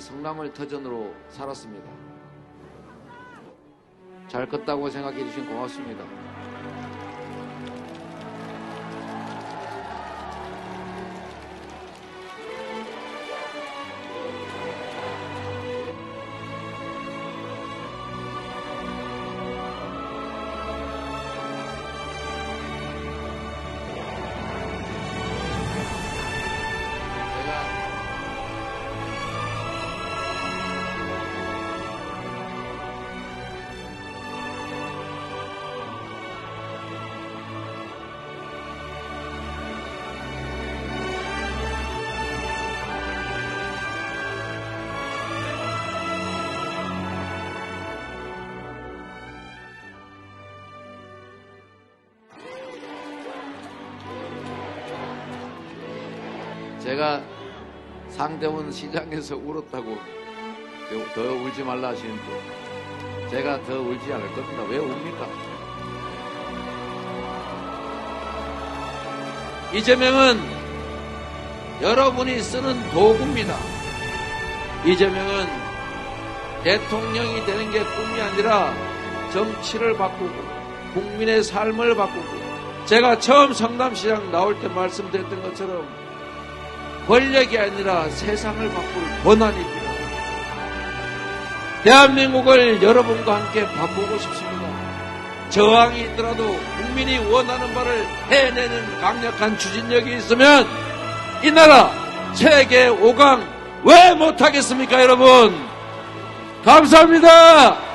이 성남을 터전으로 살았습니다. 잘 컸다고 생각해 주신 고맙습니다. 제가 상대원 시장에서 울었다고 더 울지 말라 하시는데 제가 더 울지 않을 겁니다. 왜 웁니까? 이재명은 여러분이 쓰는 도구입니다. 이재명은 대통령이 되는 게 꿈이 아니라 정치를 바꾸고 국민의 삶을 바꾸고 제가 처음 성남시장 나올 때 말씀드렸던 것처럼 권력이 아니라 세상을 바꿀 권한이 필요합니다. 대한민국을 여러분과 함께 바꾸고 싶습니다. 저항이 있더라도 국민이 원하는 바를 해내는 강력한 추진력이 있으면 이 나라 세계 5강 왜 못하겠습니까, 여러분? 감사합니다!